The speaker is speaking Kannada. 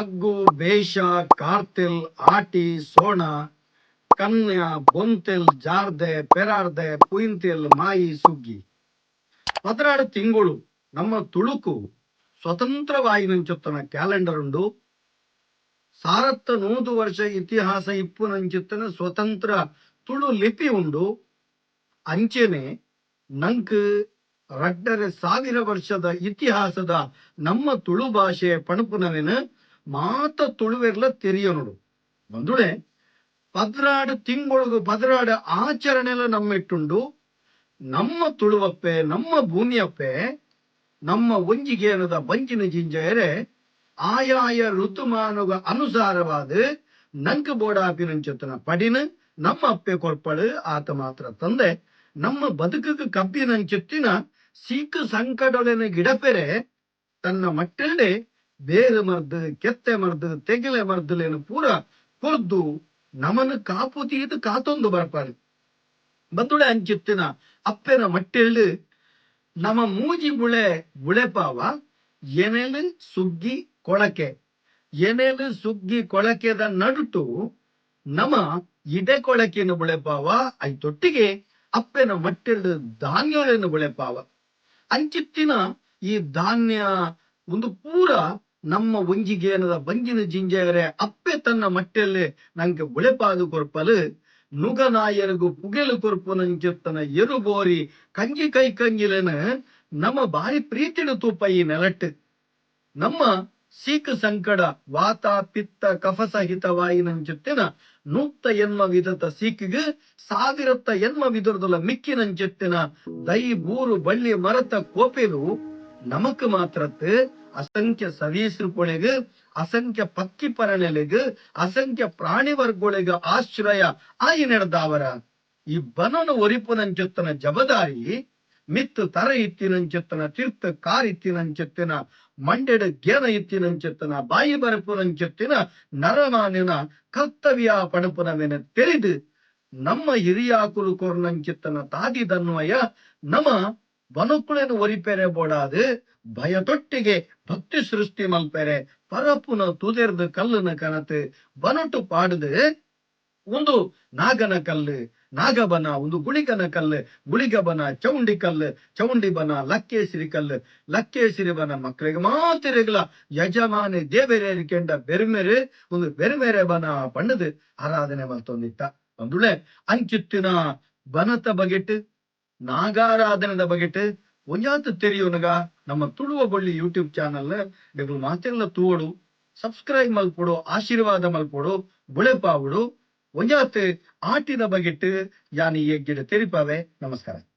ಪಗ್ಗು ಬೇಷ, ಕಾರ್ತಿಲ್, ಆಟಿ, ಸೋಣ, ಕನ್ಯಾ, ಬೊಂತಿಲ್, ಜಾರ್ದೆ, ಪೆರಾರ್ದೆ ಪುಯಿಂತೆಲ್ ಮಾಯಿ, ಸುಗ್ಗಿ. ಪದ್ರಾಡು ತಿಂಗಳು ನಮ್ಮ ತುಳುಕು ಸ್ವತಂತ್ರವಾಯಿನಂಚುತ್ತನ ಕ್ಯಾಲೆಂಡರ್ ಉಂಡು. ಸಾರತ್ತ ನೂದು ವರ್ಷ ಇತಿಹಾಸ ಇಪ್ಪು ನಂಚುತ್ತನ ಸ್ವತಂತ್ರ ತುಳು ಲಿಪಿ ಉಂಡು. ಅಂಚೆನೆ ನಂಕ್ ರಡ್ಡರೆ ಸಾವಿರ ವರ್ಷದ ಇತಿಹಾಸದ ನಮ್ಮ ತುಳು ಭಾಷೆ ಪಣಪುನವೆನ ಮಾತ ತುಳುವೆರ್ಲ ತೆರಿಯನುಡು ಬಂದುಳೆ ಪದ್ರಾಡು ತಿಂಗಳು ಪದ್ರಾಡು ಆಚರಣೆಲ ನಮ್ಮಿಟ್ಟುಂಡು, ನಮ್ಮ ತುಳುವಪ್ಪೆ, ನಮ್ಮ ಭೂಮಿಯಪ್ಪೆ, ನಮ್ಮ ಒಂಜಿಗೇನದ ಬಂಜಿನ ಜಿಂಜೆರೆ ಆಯಾಯ ಋತುಮಾನಗ ಅನುಸಾರವಾದ ನಂಕ ಬೋಡಾಪಿನಂಚತನ ಪಡಿನ ನಮ್ಮ ಅಪ್ಪೆ ಕೊರ್ಪಳು, ಆತ ಮಾತ್ರ ತಂದೆ. ನಮ್ಮ ಬದುಕಕ್ಕೆ ಕಬ್ಬಿನಂಚೆತ್ತಿನ ಸೀಕು ಸಂಕಟೊಲೆನ ಗಿಡಪೆರೆ, ತನ್ನ ಮಟ್ಟಲ್ಲೇ ಬೇರು ಮರ್ದು ಕೆತ್ತೆ ಮರ್ದು ತೆಗಿಲೆ ಮರ್ದುಲೇನು ಪೂರ ಕೊರ್ದು ನಮನ ಕಾಪು ತೀದು ಕಾತೊಂದು ಬರ್ಪಾಡು ಬಂದುಳೆ ಅಂಚಿತ್ತಿನ ಅಪ್ಪೆನ ಮಟ್ಟೆಳ್ಳು ನಮ್ಮ ಮೂಜಿ ಬುಳೆ ಬುಳೆಪಾವ ಎನೆಲು ಸುಗ್ಗಿ ಕೊಳಕೆ ಎನೆಲು ಸುಗ್ಗಿ ಕೊಳಕೆದ ನಡುಟು ನಮ ಇಡೆ ಕೊಳಕೆನ ಬುಳೆಪಾವ ಐತೊಟ್ಟಿಗೆ ಅಪ್ಪೆನ ಮಟ್ಟೆಳ್ಳು ಧಾನ್ಯಗಳನ್ನು ಬುಳೆಪಾವ ಅಂಚಿತ್ತಿನ ಈ ಧಾನ್ಯ ಒಂದು ಪೂರ ನಮ್ಮ ಒಂಜಿಗೇನದ ಬಂಜಿನ ಜಿಂಜೆಗರೆ ಅಪ್ಪೆ ತನ್ನ ಮಟ್ಟೆಯಲ್ಲಿ ನಂಗೆ ಒಳೆಪಾದು ಕೊರ್ಪಲು ನುಗನಾಯರಿಗು ಪುಗೆಲು ಕೊರ್ಪು ಚಿತ್ತನ ಎರುಬೋರಿ ಕಂಜಿ ಕೈ ಕಂಜಿಲೆನ ನಮ್ಮ ಬಾರಿ ಪ್ರೀತಿಡು ತೂಪ ಈ ನೆಲಟ್ಟು ನಮ್ಮ ಸೀಕ ಸಂಕಡ ವಾತ ಪಿತ್ತ ಕಫಸಹಿತವಾಯಿನಂಚಿತ್ತಿನ ನೂತ್ತ ಎನ್ಮ ವಿಧದ ಸೀಕಿಗೆ, ಸಾವಿರತ್ತ ಎನ್ಮ ವಿಧುರದಲ್ಲ ಮಿಕ್ಕಿ ನಂಚುತ್ತಿನ ದೈ ಬೂರು ಬಳ್ಳಿ ಮರತ ಕೋಪೆಲು, ನಮಕ್ ಮಾತ್ರತ್ತು ಅಸಂಖ್ಯ ಸರೀಸೃಪೊಳಗೆ ಅಸಂಖ್ಯ ಪಕ್ಕಿ ಪರಳೆಲೆಗೆ ಅಸಂಖ್ಯ ಪ್ರಾಣಿ ವರ್ಗಗಳಿಗೆ ಆಶ್ರಯ ಆಗಿ ನಡೆದಾವರ ಈ ಬನನ ಒರಿಪುನಂಚುತ್ತನ ಜಬದಾಯಿ ಮಿತ್ತು ತರ ಇತ್ತಿನಂಚೆತ್ತನ ತೀರ್ಥ ಕಾರ್ ಇತ್ತಿನಂಚೆತ್ತಿನ ಮಂಡೆಡ ಗೇನ ಇತ್ತಿನಂಚೆತ್ತನ ಬಾಯಿ ಬರಪು ನಂಚೆತ್ತಿನ ನರಮಾನಿನ ಕರ್ತವ್ಯ ಪಣಪುನವೆನ ತೆರೆದು ನಮ್ಮ ಹಿರಿಯಾಕುಲು ಕೊರ್ನಂಚಿತ್ತನ ತಾದಿ ನಮ ಬನುಕುಳೆನು ಒರಿಪೆರೆ ಬೋಡಾದು ಭಯತೊಟ್ಟಿಗೆ ಭಕ್ತಿ ಸೃಷ್ಟಿ ಮಲ್ಪೆರೆ ಪರಪುನ ತುದೆರ್ದು ಕಲ್ಲುನ ಕನತು ಬನಟು ಪಾಡುದು ಒಂದು ನಾಗನ ಕಲ್ಲು ನಾಗಬನ ಒಂದು ಗುಳಿಗನ ಕಲ್ಲು ಗುಳಿಗಬನ ಚೌಂಡಿ ಕಲ್ಲು ಚೌಂಡಿ ಬನ ಲಕ್ಕೇಸಿರಿ ಕಲ್ಲು ಲಕ್ಕೇಸಿರಿ ಬನ ಮಕ್ಕಳಿಗೆ ಮಾತಿರಗಲ ಯಜಮಾನಿ ದೇವರೇರಿಕೆಂಡ ಬೆರ್ಮೆರೆ ಒಂದು ಬೆರ್ಮೆರೆ ಬನ ಪಣ್ಣದು ಆರಾಧನೆ ಮಲ್ತೊಂದಿತ್ತ ಒಂದುಳೆ ಅಂಚಿತ್ತಿನ ಬನತ ಬಗೆಟ್ ನಾಗಾರಾಧನದ ಬಗೆಟ್ ಒಂಜಾತು ತೆರಿಯೋನಗ ನಮ್ಮ ತುಳುವ ಬಳ್ಳಿ ಯೂಟ್ಯೂಬ್ ಚಾನಲ್ ನೀವು ಮಾತೆಲ್ಲ ತೂವಡು ಸಬ್ಸ್ಕ್ರೈಬ್ ಮಲ್ಪಡು, ಆಶೀರ್ವಾದ ಮಲ್ಪಡು, ಬುಳೆಪಾವುಡು, ಒಂಜಾತು ಆಟಿನ ಬಗೆಟ್ ಯಾನಿ ಎಗ್ಗಿಡ ತೆರಿಪಾವೆ. ನಮಸ್ಕಾರ.